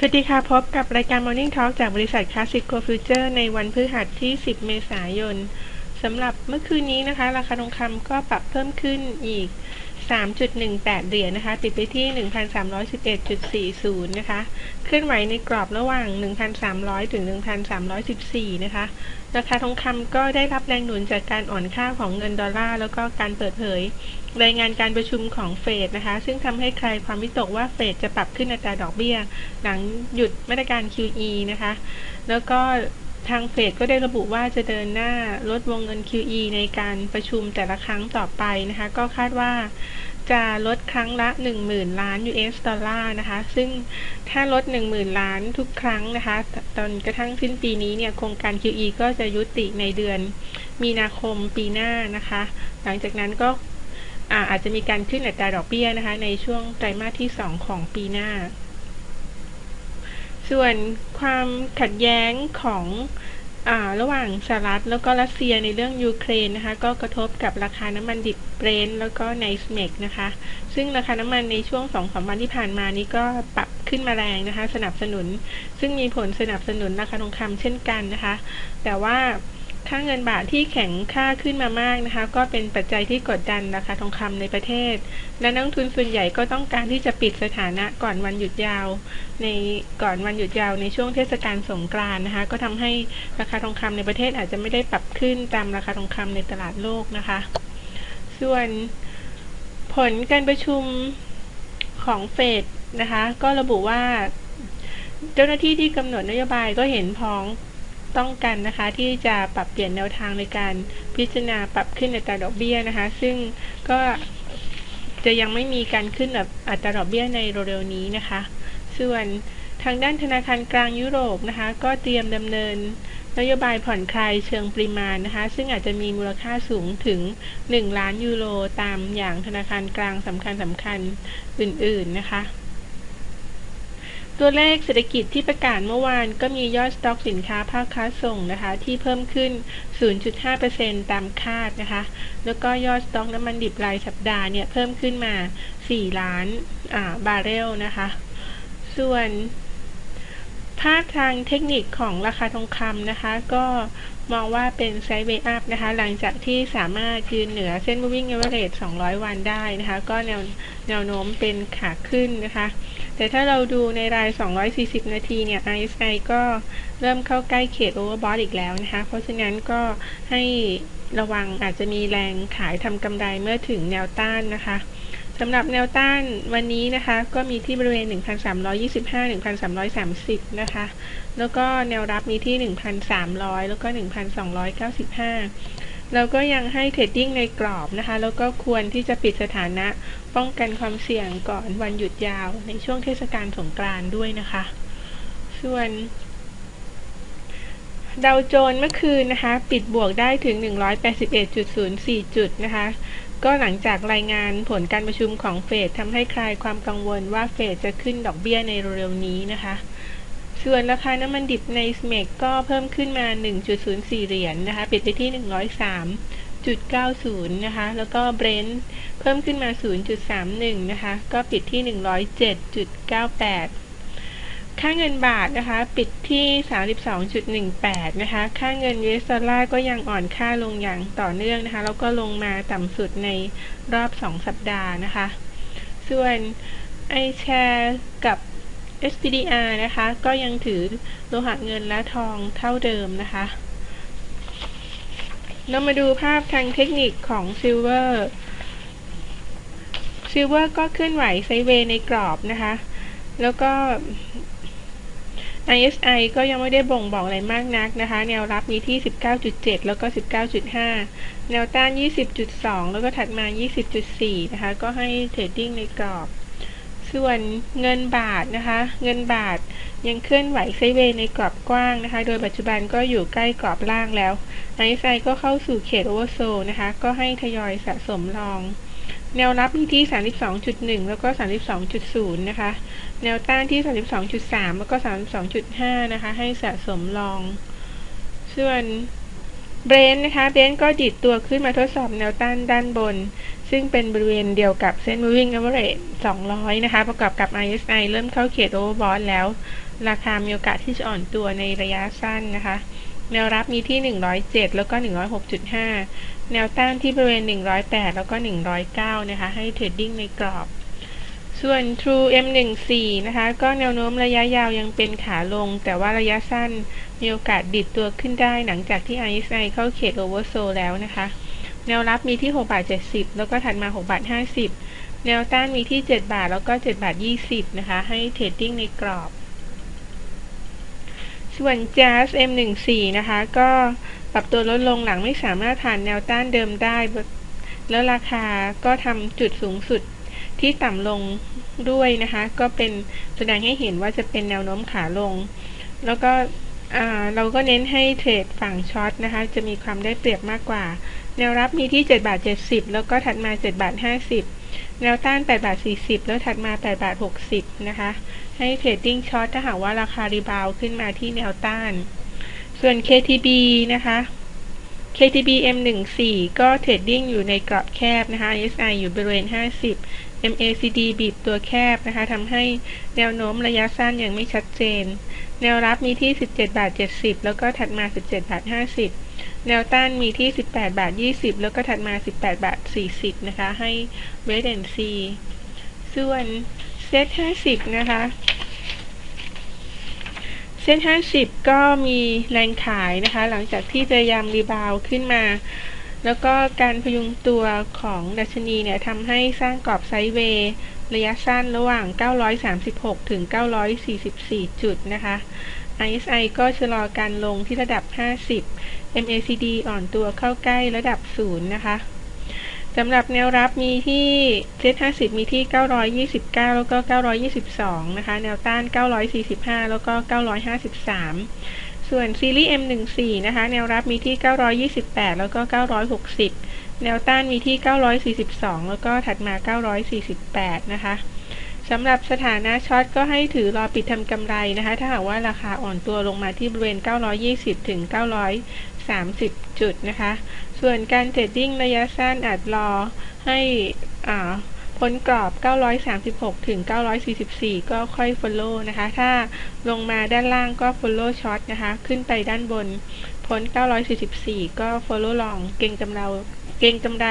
สวัสดีค่ะ พบกับรายการ Morning Talk จากบริษัท Classic Go Future ในวันพฤหัสที่ 10 เมษายนสำหรับเมื่อคืนนี้นะคะ ราคาทองคำก็ปรับเพิ่มขึ้นอีก 3.18 เหรียญนะคะ ติดไปที่ 1,311.40 นะคะ เคลื่อนไหวในกรอบระหว่าง 1,300 ถึง 1,314 นะคะ ราคาทองคำก็ได้รับแรงหนุนจากการอ่อนค่าของเงินดอลลาร์แล้วก็การเปิดเผย รายงานการประชุมของเฟดนะคะ ซึ่งทำให้ใครความวิตกว่าเฟดจะปรับขึ้นอัตราดอกเบี้ย หลังหยุดมาตรการ QE นะคะ แล้วก็ทางเฟดก็ได้ระบุว่าจะเดินหน้าลดวงเงิน QE ในการประชุมแต่ละครั้งต่อไปนะคะ ก็คาดว่าจะลดครั้งละ 10,000 ล้าน US ดอลลาร์นะคะ ซึ่งถ้าลด 10,000 ล้านทุกครั้งนะคะ ตอนกระทั่งสิ้นปีนี้เนี่ย โครงการ QE ก็จะยุติในเดือนมีนาคมปีหน้านะคะ หลังจากนั้นก็ อาจจะมีการขึ้นอัตราดอกเบี้ยนะคะ ในช่วงไตรมาสที่ 2 ของปีหน้า ส่วนความขัดแย้งของระหว่างสหรัฐแล้วก็รัสเซียในเรื่องยูเครนนะคะ ก็กระทบกับราคาน้ำมันดิบเบรนท์แล้วก็ไนส์เมกนะคะ ซึ่งราคาน้ำมันในช่วง2องสามวันที่ผ่านมานี้ก็ปรับขึ้นมาแรงนะคะ สนับสนุน ซึ่งมีผลสนับสนุนราคาทองคำเช่นกันนะคะ แต่ว่า ค่าเงินบาทที่แข็งค่าขึ้นมามากนะคะ ก็เป็นปัจจัยที่กดดันราคาทองคำในประเทศ และนักทุนส่วนใหญ่ก็ต้องการที่จะปิดสถานะก่อนวันหยุดยาว ในก่อนวันหยุดยาวในช่วงเทศกาลสงกรานต์นะคะ ก็ทำให้ราคาทองคำในประเทศอาจจะไม่ได้ปรับขึ้นตามราคาทองคำในตลาดโลกนะคะ ส่วนผลการประชุมของเฟดนะคะ ก็ระบุว่า เจ้าหน้าที่ที่กำหนดนโยบายก็เห็นพ้อง ต้องกันนะคะ ที่จะปรับเปลี่ยนแนวทางในการพิจารณาปรับขึ้นอัตราดอกเบี้ยนะคะ ซึ่งก็จะยังไม่มีการขึ้นแบบอัตราดอกเบี้ยในเร็วๆนี้นะคะ ส่วนทางด้านธนาคารกลางยุโรปนะคะ ก็เตรียมดำเนินนโยบายผ่อนคลายเชิงปริมาณนะคะ ซึ่งอาจจะมีมูลค่าสูงถึง 1 ล้านยูโรตามอย่างธนาคารกลางสำคัญสำคัญอื่น ๆ นะคะ ตัวเลขเศรษฐกิจที่ประกาศเมื่อวานก็มียอดสต็อกสินค้าภาคค้าส่งนะคะ ที่เพิ่มขึ้น 0.5%ตามคาดนะคะ แล้วก็ยอดสต็อกน้ำมันดิบรายสัปดาห์เนี่ยเพิ่มขึ้นมา 4 ล้านบาร์เรลนะคะ ส่วนภาคทางเทคนิคของราคาทองคำนะคะ ก็มองว่าเป็นไซด์เวย์อัพนะคะ หลังจากที่สามารถยืนเหนือเส้น moving average 200 วันได้นะคะ ก็แนวแนวโน้มเป็นขาขึ้นนะคะ แต่ถ้าเราดูในราย 240 นาทีเนี่ย RSI ก็เริ่มเข้าใกล้เขต overbought อีกแล้วนะคะ เพราะฉะนั้นก็ให้ระวังอาจจะมีแรงขายทำกำไรเมื่อถึงแนวต้านนะคะสำหรับแนวต้านวันนี้นะคะ ก็มีที่บริเวณ 1,325 1,330 นะคะ แล้วก็แนวรับมีที่ 1,300 แล้วก็ 1,295 เราก็ยังให้เทรดดิ้งในกรอบนะคะ แล้วก็ควรที่จะปิดสถานะป้องกันความเสี่ยงก่อนวันหยุดยาวในช่วงเทศกาลสงกรานต์ด้วยนะคะ ส่วนดาวโจนส์เมื่อคืนนะคะ ปิดบวกได้ถึง 181.04 จุดนะคะ ก็หลังจากรายงานผลการประชุมของเฟดทำให้คลายความกังวลว่าเฟดจะขึ้นดอกเบี้ยในเร็วๆนี้นะคะ ส่วนราคาน้ำมันดิบในสเมกก็เพิ่มขึ้นมา 1.04 เหรียญนนะคะ ปิดไปที่ 103.90 นะคะ แล้วก็เบรนท์เพิ่มขึ้นมา 0.31 นะคะ ก็ปิดที่ 107.98ค่าเงินบาทนะคะ ปิดที่ 32.18 นะคะ ค่าเงิน US ดอลลาร์ก็ยังอ่อนค่าลงอย่างต่อเนื่องนะคะ แล้วก็ลงมาต่ำสุดในรอบ 2 สัปดาห์นะคะ ส่วนไอแชร์กับ SPDR นะคะ ก็ยังถือโลหะเงินและทองเท่าเดิมนะคะ เรามาดูภาพทางเทคนิคของซิลเวอร์ซิลเวอร์ก็เคลื่อนไหวไซเวในกรอบนะคะ แล้วก็ ISI ก็ยังไม่ได้บ่งบอกอะไรมากนักนะคะ แนวรับมีที่ 19.7 แล้วก็ 19.5 แนวต้าน 20.2 แล้วก็ถัดมา 20.4 นะคะ ก็ให้เทรดดิ้งในกรอบ ส่วนเงินบาทนะคะ เงินบาทยังเคลื่อนไหวไซเวย์ในกรอบกว้างนะคะ โดยปัจจุบันก็อยู่ใกล้กรอบล่างแล้ว ISI ก็เข้าสู่เขตโอเวอร์โซนะคะ ก็ให้ทยอยสะสมลอง แนวรับมีที่ 32.1 แล้วก็ 32.0 นะคะ แนวต้านที่ 32.3 แล้วก็ 32.5 นะคะ ให้สะสมลอง ส่วนเบรนนะคะ เบรนก็ดิดตัวขึ้นมาทดสอบแนวต้านด้านบน ซึ่งเป็นบริเวณเดียวกับเส้น moving average 200 นะคะ ประกอบกับ RSI เริ่มเข้าเขต overbought แล้ว ราคามีโอกาสที่จะอ่อนตัวในระยะสั้นนะคะ แนวรับมีที่ 107 แล้วก็ 106.5 แนวต้านที่บริเวณ 108 แล้วก็ 109 นะคะ ให้เทรดดิ้งในกรอบ ส่วน True M14 นะคะ ก็แนวโน้มระยะยาวยังเป็นขาลง แต่ว่าระยะสั้นมีโอกาสดิดตัวขึ้นได้หลังจากที่ RSI เข้าเขต Oversold แล้วนะคะ แนวรับมีที่6บาท70 แล้วก็ถัดมา6บาท50 แนวต้านมีที่ 7 บาทแล้วก็7บาท20 นะคะ ให้เทรดดิ้งในกรอบ ส่วน Jazz M14 นะคะ ก็ปรับตัวลดลงหลังไม่สามารถผ่านแนวต้านเดิมได้ แล้วราคาก็ทำจุดสูงสุดที่ต่ำลงด้วยนะคะ ก็เป็นแสดงให้เห็นว่าจะเป็นแนวโน้มขาลง แล้วก็เราก็เน้นให้เทรดฝั่งช็อตนะคะ จะมีความได้เปรียบมากกว่า แนวรับมีที่ 7 บาท 70 แล้วก็ถัดมา 7 บาท 50 แนวต้าน 8 บาท 40 แล้วถัดมา 8 บาท 60 นะคะ ให้เทรดดิ้งช็อตถ้าหากว่าราคารีบาวขึ้นมาที่แนวต้าน ส่วน KTB นะคะ KTB M14 ก็เทรดดิ้งอยู่ในกรอบแคบนะคะ SI อยู่บริเวณ 50 MACD บีบตัวแคบนะคะทำให้แนวโน้มระยะสั้นยังไม่ชัดเจน แนวรับมีที่ 17 บาท 70 แล้วก็ถัดมา 17 บาท 50 แนวต้านมีที่ 18 บาท 20 แล้วก็ถัดมา 18 บาท 40 นะคะ ให้ wait and see ส่วนเซ็ต50 นะคะเส้น 50 ก็มีแรงขายนะคะ หลังจากที่พยายามรีบาวขึ้นมา แล้วก็การพยุงตัวของดัชนีเนี่ยทำให้สร้างกรอบไซด์เวย์ระยะสั้นระหว่าง 936 ถึง 944 จุดนะคะ RSI ก็ชะลอการลงที่ระดับ 50 MACD อ่อนตัวเข้าใกล้ระดับ 0 นะคะสำหรับแนวรับมีที่เซต50 มีที่ 929 แล้วก็ 922 นะคะ แนวต้าน 945 แล้วก็ 953 ส่วนซีรีส์ M14 นะคะ แนวรับมีที่ 928 แล้วก็ 960 แนวต้านมีที่ 942 แล้วก็ถัดมา 948 นะคะ สำหรับสถานะช็อตก็ให้ถือรอปิดทำกำไรนะคะ ถ้าหากว่าราคาอ่อนตัวลงมาที่บริเวณ 920 ถึง 930 จุดนะคะ ส่วนการเทรดดิ้งระยะสั้นอาจรอให้พ้นกรอบ 936 ถึง 944 ก็ค่อย follow นะคะ ถ้าลงมาด้านล่างก็ follow short นะคะ ขึ้นไปด้านบน พ้น 944 ก็ follow long เก่งกำไรเก่งกำไร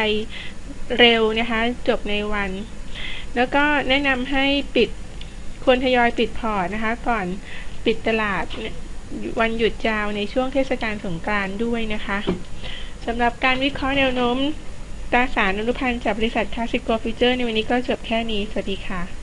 เร็วนะคะ จบในวัน แล้วก็แนะนำให้ปิดควรทยอยปิดพอร์ตนะคะ ก่อนปิดตลาดวันหยุดยาวในช่วงเทศกาลสงกรานต์ด้วยนะคะสำหรับการวิเคราะห์แนวโน้มตราสารอนุพันธ์จากบริษัทคลาสสิกโกฟิเจอร์ในวันนี้ก็จบแค่นี้ สวัสดีค่ะ